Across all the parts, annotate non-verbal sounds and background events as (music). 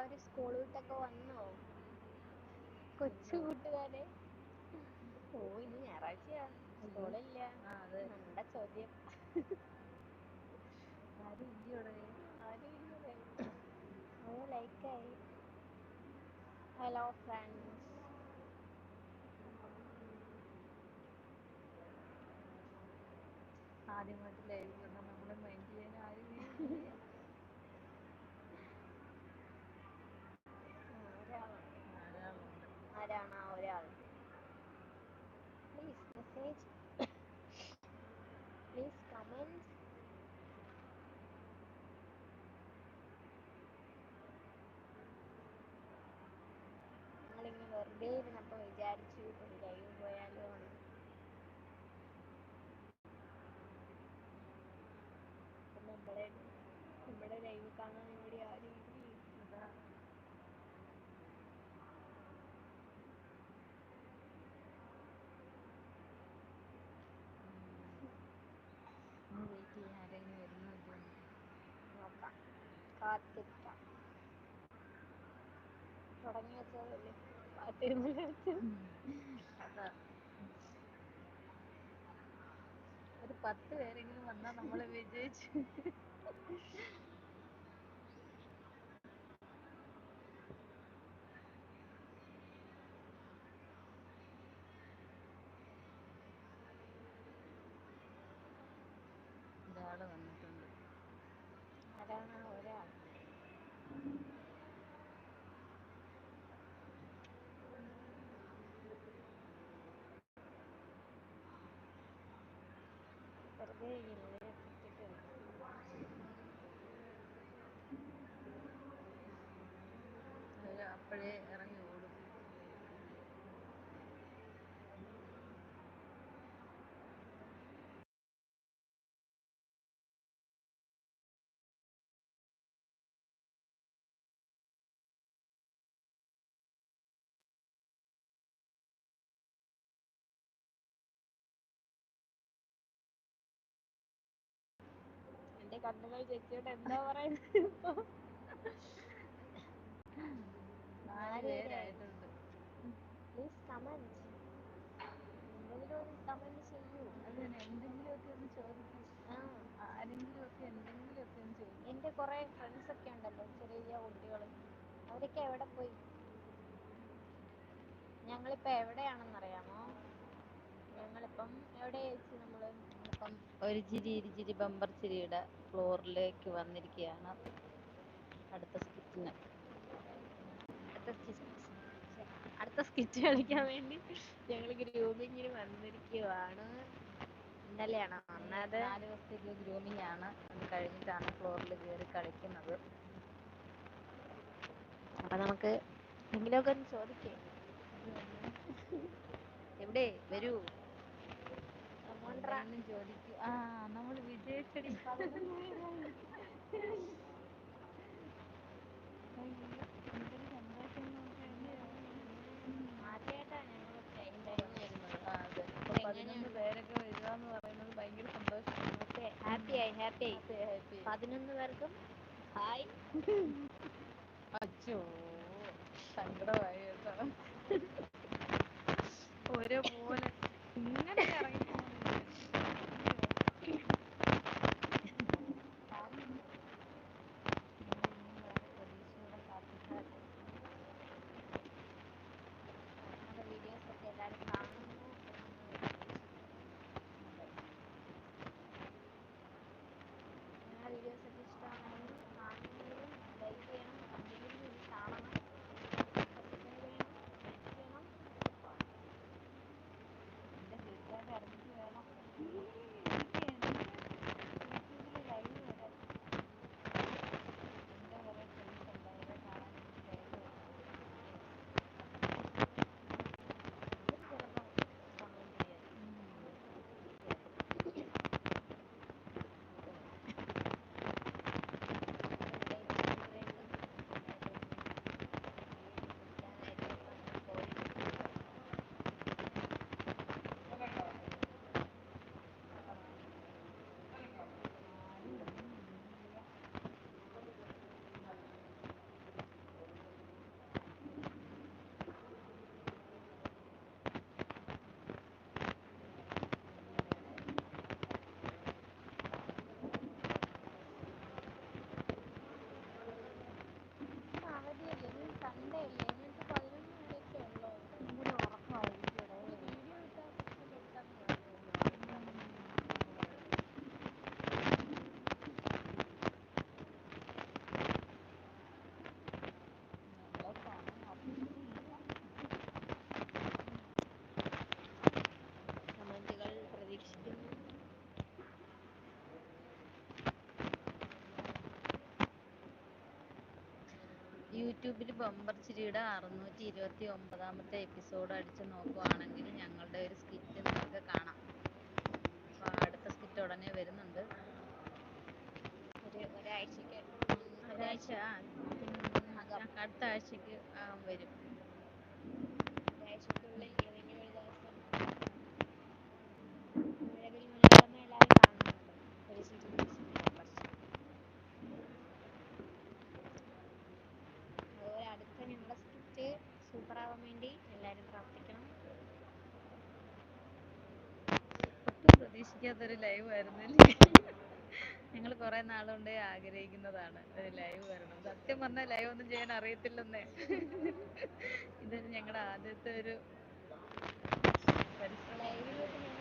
എല്ലാവരും സ്കൂൾ വിട്ടൊക്കെ വന്നോ? കൊച്ചു കൂട്ടുകാരെ. ഓ ഇന്ന് ഞായറാഴ്ചയാ. സ്കൂളില്ല നല്ല ചോദ്യം. ആരും ഇല്ല്യോടെ ആരുമില്ലേ ഓ ലൈക്കായി ഹലോ ഫ്രണ്ട്സ് ആദ്യമായിട്ട് ലൈവ് നമ്മളെ മൈൻഡ് ചെയ്യാൻ ആരുമേ ഇല്ലേ ആ ഒരാളുണ്ട് ഒരാളുണ്ട് ആരാണ് ആ ഒരാൾ പ്ലീസ് മെസ്സേജ് പ്ലീസ് കമന്റ് ഞങ്ങളിങ്ങനെ വെറുതെ ഇരുന്നപ്പോ വിചാരിച്ചു ഒരു ലൈവ് പോയാലോ എന്ന് അപ്പൊ നമ്മളെ നമ്മുടെ കാണാൻ ഇവിടെ ആരും വെയിറ്റ് ആരെങ്കിലും നോക്കാം. കാത്തിരിക്കാം. തുടങ്ങി വെച്ചതല്ലേ? അതാ. ഒരു പത്ത് പേരെങ്കിലും വന്നാ നമ്മൾ വിജയിച്ചു. വെറുതെ ഇരിക്കുന്നത് ഒറ്റയ്ക്ക് അവർ അപ്പഴേ ഇറങ്ങി ഓടും കണ്ണുകൾ ചേച്ചിയോട് എന്താ പറയുന്നത് ഇപ്പൊ? പ്ലീസ് കമന്റ് എന്തെങ്കിലും ഒരു കമന്റ് ചെയ്യൂ. അത് തന്നെ എന്തെങ്കിലുമൊക്കെ ഒന്ന് ചോദിക്കൂ. ആ. ആരെങ്കിലുമൊക്കെ എന്തെങ്കിലുമൊക്കെ ഒന്ന് ചോദിക്കൂ. എന്റെ കുറേ ഫ്രണ്ട്സ് ഒക്കെ ഉണ്ടല്ലോ ചെറിയ കുട്ടികൾ. അവരൊക്കെ എവിടെ പോയി? ഞങ്ങളിപ്പോ എവിടെയാണെന്നറിയാമോ? ഞങ്ങളിപ്പം എവിടെയാ ചേച്ചി നമ്മൾ? നമ്മളിപ്പം ഒരു ചിരി ഇരു ചിരി ബമ്പർ ചിരിയുടെ ഫ്ലോറിലേക്ക് വന്നിരിക്കുകയാണ് അടുത്ത സ്കിറ്റിന് അടുത്ത അടുത്ത സ്കിറ്റ് കളിക്കാൻ വേണ്ടി ഞങ്ങൾ ഗ്രൂമിങ്ങിന് വന്നിരിക്കുകയാണ് ഇന്നലെയാണ് വന്നത്? നാല് ദിവസത്തേക്ക് ഗ്രൂമിംഗ് ആണ് അത് കഴിഞ്ഞിട്ടാണ് ഫ്ലോറിൽ കയറി കളിക്കുന്നത്. അപ്പൊ നമുക്ക് എന്തെങ്കിലുമൊക്കെ ഒന്ന് ചോദിക്കേ. എവിടെ? വരൂ. കമോൺട്രാ ചോദിക്കും ആ നമ്മൾ വിജയിച്ചടി. പതിനൊന്ന് അയ്യോ എന്തൊരു വരുന്നത് അതെ പേരൊക്കെ വരികാന്ന് പറയുന്നത് ഭയങ്കര സന്തോഷം ഹാപ്പിയായി ഹാപ്പിയായി പതിനൊന്ന് പേർക്കും ഹായ്. അച്ചോ സങ്കടമായി കേട്ടോ. പോലെ ഇങ്ങനെ ഇറങ്ങി യൂട്യൂബിൽ ബമ്പർ ചിരിയുടെ അറുന്നൂറ്റി ഇരുപത്തി ഒമ്പതാമത്തെ എപ്പിസോഡ് അടിച്ചു നോക്കുവാണെങ്കിൽ ഞങ്ങളുടെ ഒരു സ്കിറ്റ് നിങ്ങൾക്ക് കാണാം അപ്പോൾ അടുത്ത സ്കിറ്റ് ഉടനെ വരുന്നുണ്ട് ഒരു ഒരാഴ്ചക്ക് ഒരാഴ്ച അടുത്ത ആഴ്ചക്ക് ആ, വരും ഒരാഴ്ചക്കുള്ളിൽ ഏതെങ്കിലും ഒരു ദിവസം നിലവിൽ മനോരമ എല്ലാവരും കാണുന്നുണ്ട് ഒരു ചിരി അതുപോലെ അടുത്ത ഞങ്ങളുടെ സ്കിറ്റ് സൂപ്പർ ആവാൻ വേണ്ടി എല്ലാവരും പ്രാർത്ഥിക്കണം ഒട്ടും പ്രതീക്ഷിക്കാത്തൊരു ലൈവ് ആയിരുന്നില്ലേ ഞങ്ങൾ കുറെ നാളുകൊണ്ട് ആഗ്രഹിക്കുന്നതാണ് ഒരു ലൈവ് വരണം. സത്യം പറഞ്ഞാൽ ലൈവ് ഒന്നും ചെയ്യാൻ അറിയത്തില്ലെന്നേ. ഇതൊരു ഞങ്ങളുടെ ആദ്യത്തെ ഒരു പരിശ്രമം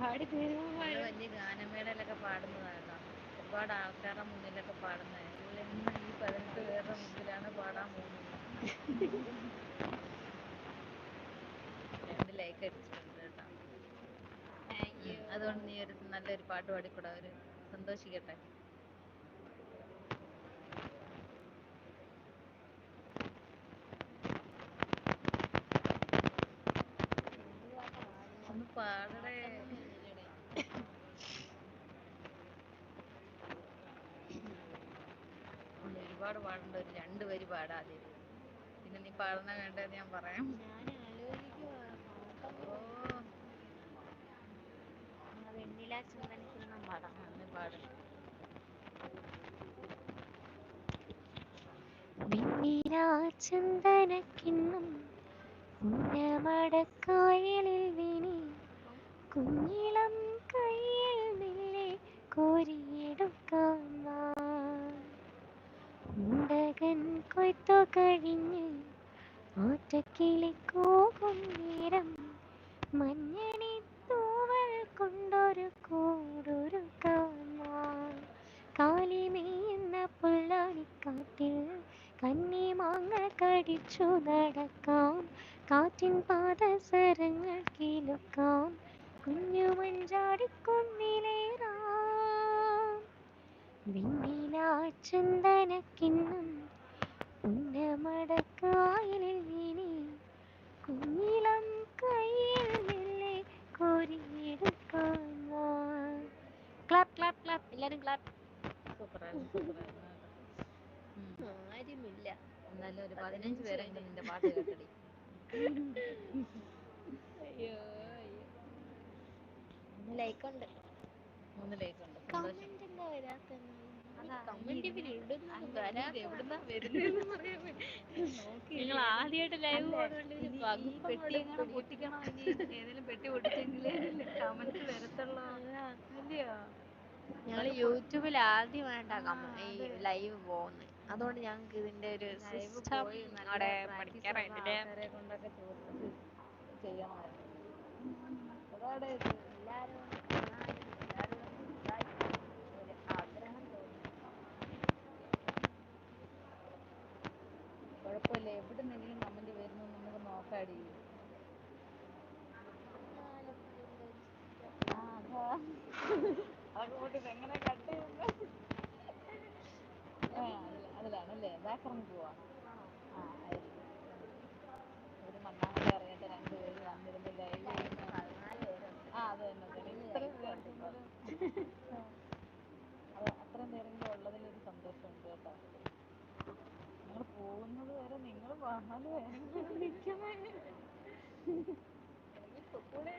പാടി നമ്മൾ വലിയ ഗാനമേളയിലൊക്കെ പാടുന്നതാട്ടോ. ഒരുപാട് ആൾക്കാരുടെ മുന്നിലൊക്കെ പാടുന്നത്. ഇന്ന് ഈ പതിനെട്ട് പേരുടെ മുമ്പിലാണ് പാടാൻ പോകുന്നത്. രണ്ട് ലൈക്ക് അടിച്ചിട്ടുണ്ട് കേട്ടോ. അതുകൊണ്ട് നീ ഒരു നല്ലൊരു പാട്ട് പാടിക്കൂടാ. അവർ സന്തോഷിക്കട്ടെ ഒന്ന് പാടടേ ഇനി ഒരുപാട് പാടുണ്ട്. ഒരു രണ്ട് വരി പാടാതിരുന്നു പിന്നെ നീ പാടുന്ന വേണ്ടത് ഞാൻ പറയാം. വെണ്ണില ചന്ദനക്കിണ്ണം പാടാം ആ, നീ പാട് ചന്ദനക്കിണ്ണം ഉന്നമടക്കായലിൽ വിനി കുഞ്ഞിളം കയ്യിൽ മെല്ലെ കോരിയെടുക്കാൻ ഉണ്ടകൻ കൊയ്ത്തു കഴിഞ്ഞ് ഓറ്റക്കിളിക്കോകും കൂകും നേരം മഞ്ഞണി തൂവൽ കൊണ്ടൊരു കൂടൊരു. കാലിമേയുന്ന കന്നി മാങ്ങ കടിച്ചു നടക്കാം കാറ്റിൻ പാദസരങ്ങൾ കിലുക്കാം കുഞ്ഞു മഞ്ചാടിക്കുന്നിലേറാം വെണ്ണില ചന്ദനക്കിണ്ണം ഉന്നമടക്കായലിൽ ഇനി കുഞ്ഞിലം കയ്യിൽ മെല്ലെ കോരിയെടുക്കാൻ. ക്ലാപ്പ് ക്ലാപ്പ് ക്ലാപ്പ് എല്ലാരും ക്ലാപ്പ് സൂപ്പറാണ്. ആരുമില്ല. എന്നാലും ഒരു പതിനഞ്ച് പേരെങ്കിലും നിന്റെ പാട്ട് കേട്ടടി. അയ്യോ അയ്യോ. ലൈക്കുണ്ട്. മൂന്ന് ലൈക്കുണ്ട്. സന്തോഷം എന്താ നിങ്ങൾ ആദ്യമായിട്ട് ലൈവ് പൊട്ടിക്കണോ ഏതെങ്കിലും പെട്ടി പൊട്ടിച്ചെങ്കിലേ കമന്റ്സ് വരത്തുള്ളോ. അല്ലയോ ഞങ്ങൾ യൂട്യൂബിൽ ആദ്യം ആ കമ ഈ ലൈവ് പോകുന്നത്. അതുകൊണ്ട് ഞങ്ങക്ക് ഇതിന്റെ ഒരു സിസ്റ്റം അവിടെ പഠിക്കാറായിട്ടില്ല കൊണ്ടൊക്കെ ചെയ്യണമായിരുന്നു അതൊക്കെ കൂട്ടി എങ്ങനെ കട്ട് അതിലാണല്ലേ? ബാക്കിറങ്ങി പോവാ ആണോ ആ ആയിരിക്കും ഒരു മണ്ണാങ്കട്ട അറിയാത്ത രണ്ടു പേര് വന്നിരുന്ന് ലൈവ് ഇല്ല അതിന് ചെയ്യുന്ന പതിനാല് പേരുണ്ട് ആ അത് തന്നെ അത് തന്നെ അതിന് ഇത്രയും ലൈക്കും ഉണ്ട് ഇപ്പം പേർക്കെങ്കിലും അത് അത്രയും പേരെങ്കിലും ഉള്ളതിലൊരു സന്തോഷമുണ്ട് കേട്ടോ ഞങ്ങൾ പോകുന്നത് വരെ നിങ്ങൾക്ക് ഒരു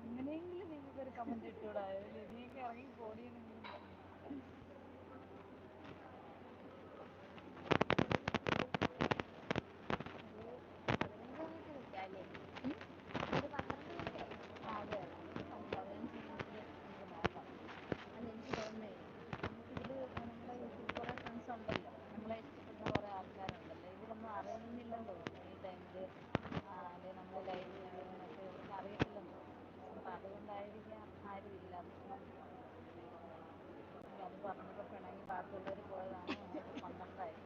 അങ്ങനെയെങ്കിലും കമന്റ് ഇട്ടൂടായോ ഇനിയൊക്കെ ഇറങ്ങി പോടിയെന്നെങ്കിലും പറഞ്ഞു ഒരു പതിനഞ്ച് മിനിറ്റ് നിൽക്കാല്ലേ ഉം? ഒരു പന്ത്രണ്ട് മിനിറ്റേ ആ അതെ അതെ ഒരു പ- പതിനഞ്ച് മിനിറ്റിൽ നമുക്ക് നോക്കാം അല്ല എനിക്ക് തോന്നുന്നേ നമുക്കിതിൽ നമ്മുടെ യൂട്യൂബ് കുറേ ഫ്രണ്ട്സ് ഉണ്ടല്ലോ നമ്മളെ ഇഷ്ടപ്പെടുന്ന കുറേ ആൾക്കാരുണ്ടല്ലോ ഇവരൊന്നും അറിയുന്നില്ലെന്ന് തോന്നുന്നു ഈ ടൈമിൽ അല്ലെങ്കിൽ നമ്മൾ ലൈവ് ചെയ്യുന്നൊക്കെ ഇവർക്ക് അറിയത്തില്ലെന്ന് തോന്നുന്നു അപ്പം അതുകൊണ്ടായിരിക്കാം ആരും ഇല്ലാത്തത് അല്ല അത് പറഞ്ഞപ്പോൾ പിണങ്ങി ബാക്കിയുള്ളവർ പോയതാണ് ഞങ്ങളിപ്പോൾ പന്ത്രണ്ടായി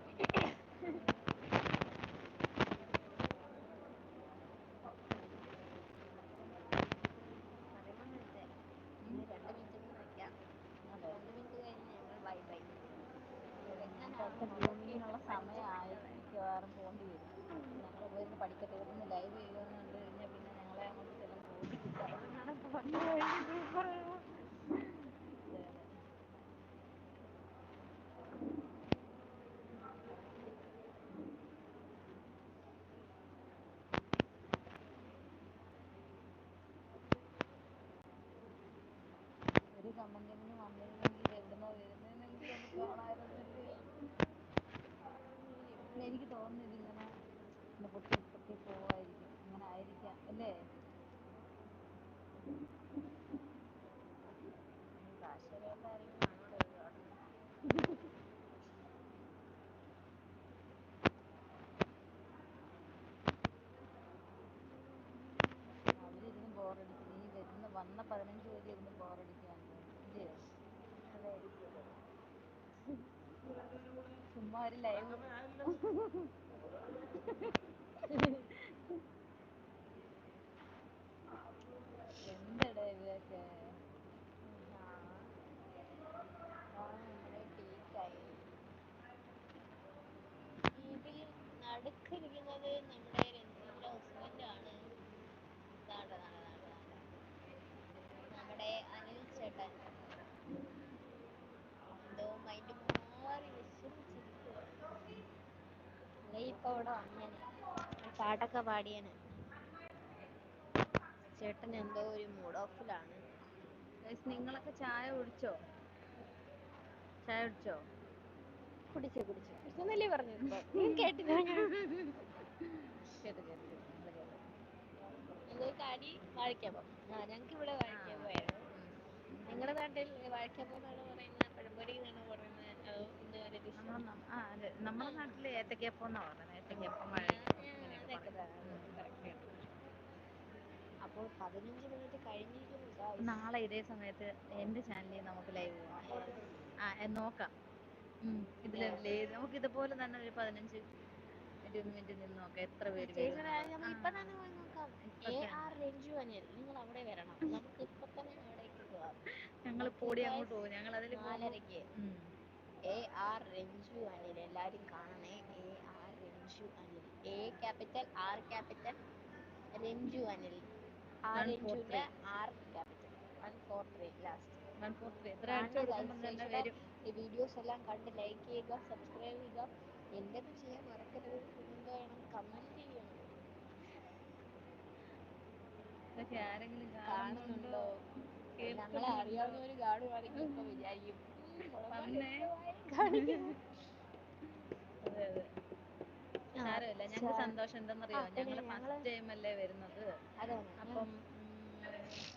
പതിമൂന്ന് മിനിറ്റ് ഉം? ഇനി രണ്ട് മിനിറ്റും കൂടെ നിൽക്കാം അതെ രണ്ട് മിനിറ്റ് കഴിഞ്ഞ് ഞങ്ങൾ ബൈ ബൈ ഞങ്ങൾക്ക് ഇതെങ്ങനെയാണ് അടുത്ത മൊടക്കിയിട്ട് വ്യൂയിങ്ങിനുള്ള സമയമായി പഠിച്ചെടുക്കണേ മിക്കവാറും പോകേണ്ടി വരും ഞങ്ങൾ പോയിരുന്ന് പഠിക്കട്ടെ ഇവിടുന്ന് ലൈവ് ചെയ്യുമെന്ന് കണ്ട് കഴിഞ്ഞാൽ പിന്നെ ഞങ്ങളെ അങ്ങോട്ട് ചിലപ്പോൾ ഓടിച്ചിട്ടിറങ്ങാണ് പൊന്നു പറയുമോ അതെ അതെ വന്നിരുന്നെങ്കിൽ ഇത് എവിടുന്നാ ഒന്ന് കാണാമായിരുന്നല്ലേ എനിക്ക് തോന്നുന്നു ഇതിങ്ങനെ ഇങ്ങനെ പൊട്ടി പൊട്ടി പോവായിരിക്കും ഇങ്ങനെ ആയിരിക്കാം അല്ലേ? അവരിരുന്ന് ബോറടിക്കും നീ വരുന്ന വന്ന പതിനഞ്ച് ഒരു ലൈവ് എന്തടാ ഇവയൊക്കെ ഇതാ ഇതാണ് നമ്മുടെ ടീ ടൈം ഇതിൽ നടുക്കിരിക്കുന്നത് നമ്മുടെ രഞ്ജുവിന്റെ ഹസ്ബൻഡ് ആണ് ദാണ്ട ദാണ്ട ദാണ്ട ദാണ്ട നമ്മുടെ അനിൽ ചേട്ടൻ എന്തോ മൈൻഡ് മാറി വിഷമിച്ചിരിക്കുവാണ് അല്ലെ അങ്ങനെ പാട്ടൊക്കെ പാടിയേനെ. ചേട്ടൻ എന്തോ ഒരു മൂഡ് ഓഫിലാണ് നിങ്ങളൊക്കെ ചായ കുടിച്ചോ? ചായ കുടിച്ചോ? കുടിച്ചു കുടിച്ചു. കുടിച്ചെന്നല്ലേ പറഞ്ഞു (laughs) കേട്ടില്ല ഞാൻ. എന്തോ കടി? ആ ഞങ്ങക്ക് ഇവിടെ. നിങ്ങളുടെ നാട്ടിൽ വാഴക്കാപ്പം എന്നാണോ പറയുന്നത്? പഴംപൊരി എന്നാണോ പറയുന്നത്? അതോ എന്തോ നമ്മുടെ ഏത്തക്കപ്പം എന്നാ പറയുന്നത് പറയും ഉം. കറക്റ്റ് അപ്പോൾ പതിനഞ്ച് മിനിറ്റ് കഴിഞ്ഞിരിക്കുന്നു അപ്പൊ ഗായ്സ് നാളെ ഇതേ സമയത്ത് എന്റെ ചാനലിൽ നമുക്ക് ലൈവ് പോകണം ആ എ- നോക്കാം ഉം. ഇതിൽ ലേ- നമുക്ക് ഇതുപോലെ തന്നെ ഒരു പതിനഞ്ച് ഇരുപത് മിനിറ്റ് നിന്ന് നോക്കാം എത്ര പേര് വരും ചേച്ചി എന്നുള്ളത് നമുക്ക് ഇപ്പൊ തന്നെ പോയി നോക്കാം ഇപ്പൊ എ ആർ തന്നെ രഞ്ജു അനിൽ നിങ്ങൾ അവിടെ വരണം നമുക്ക് ഇപ്പൊ തന്നെ അവിടേക്ക് പോവാം ഞങ്ങൾ പൊടി അങ്ങോട്ട് പോകും ഞങ്ങൾ അതിൽ നാലരയ്ക്ക് എ ആർ രഞ്ജു അനിൽ എല്ലാരും കാണണേ A Ranju Anil. A capital R capital Ranju Anil. ആ രഞ്ജുവിന്റെ R capital. One four three last videos എല്ലാം കണ്ട് ലൈക്ക് ചെയ്യുക സബ്സ്ക്രൈബ് ചെയ്യുക. എന്തൊക്കെ ചെയ്യാൻ മറക്കരുത് പിന്നെന്താ വേണം കമന്റ് ചെയ്യണം. കാണുന്നുണ്ടോ? ഞങ്ങളെ അറിയാവുന്ന ഒരു കാണുവാണെങ്കി ഇപ്പൊ വിചാരിക്കും ഉം മുളകുപൊടി വന്നേ എടുത്ത് വായി കാണിക്കുന്നു അതെ അതെ സാരമില്ല ഞങ്ങൾക്ക് ഞങ്ങക്ക് സന്തോഷം എന്തെന്നറിയോ ഞങ്ങൾ ഫസ്റ്റ് ടൈം അല്ലേ വരുന്നത്. അപ്പം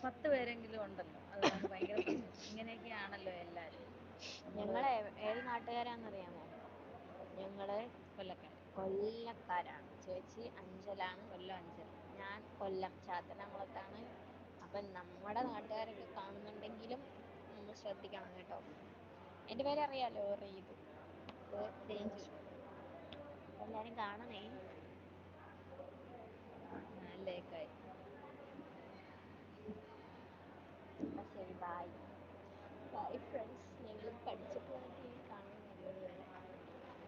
പത്ത് പേരെങ്കിലും ഉണ്ടല്ലോ. അത് നമുക്ക് ഭയങ്കര സന്തോഷം ഇങ്ങനെയൊക്കെയാണല്ലോ എല്ലാരും. ഞങ്ങളെ ഏത് നാട്ടുകാരാന്നറിയാമോ ഞങ്ങൾ കൊല്ലക്കാര് കൊല്ലക്കാരാണ്. ചേച്ചി അഞ്ചലാണ് കൊല്ലം അഞ്ചൽ ഞാൻ കൊല്ലം ചാത്തന്നകുളത്താണ് അപ്പൊ നമ്മുടെ നാട്ടുകാരൊക്കെ കാണുന്നുണ്ടെങ്കിലും നമ്മൾ ശ്രദ്ധിക്കണം കേട്ടോ. എന്റെ പേരറിയാലോ റീതു. എല്ലാരും കാണണേ ലേഖായി എന്നാ ശരി ബായ് ബൈ ഫ്രണ്ട്സ് ഞങ്ങൾ പഠിച്ചിട്ട് വന്നിട്ട് ഇനി കാണാം നല്ലതുപോലെ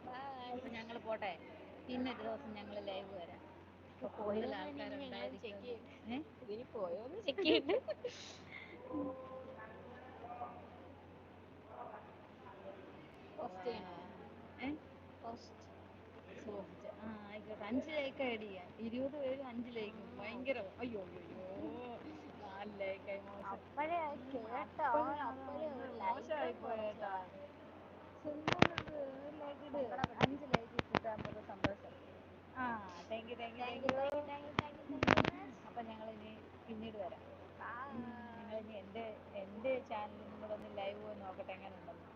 ബൈ അപ്പൊ ഞങ്ങൾ പോട്ടെ? പിന്നൊരു ദിവസം ഞങ്ങൾ ലൈവ് വരാം. കൂടുതൽ തന്നെ ഇനി പോയോന്ന് ചെക്ക് ചെയ്യട്ടെ? (laughs) അഞ്ച് ലൈക്ക് ആയിടിയാ ഇരുപത് പേരും അഞ്ച് ലൈക്കും ഭയങ്കരം ഓക്കെ അയ്യോയ്യോ നാല് ലൈക്കായി മോശം അപ്പഴേ അത് കേട്ട ആൾ അപ്പഴാണ് അപ്പഴേ അത് ഒരു ലൈക്ക് മോശമായി പോയേട്ടാ കുറച്ചതാണ് സിമ്പിളിത് ഒരു ലൈക്ക് ഇട്. സങ്കടപ്പെടുത്തി അഞ്ച് ലൈക്ക് കിട്ടാത്തൊരു സന്തോഷം. ആ thank you thank you thank thank you thank thank thank thank you അപ്പൊ ഞങ്ങളിനി പിന്നീട് വരാം. നിങ്ങൾ ഇനി എന്റെ എന്റെ ചാനലിലും കൂടെ ഒന്ന് ലൈവ് പോയി നോക്കട്ടെ എങ്ങനെ ഉണ്ടെന്ന്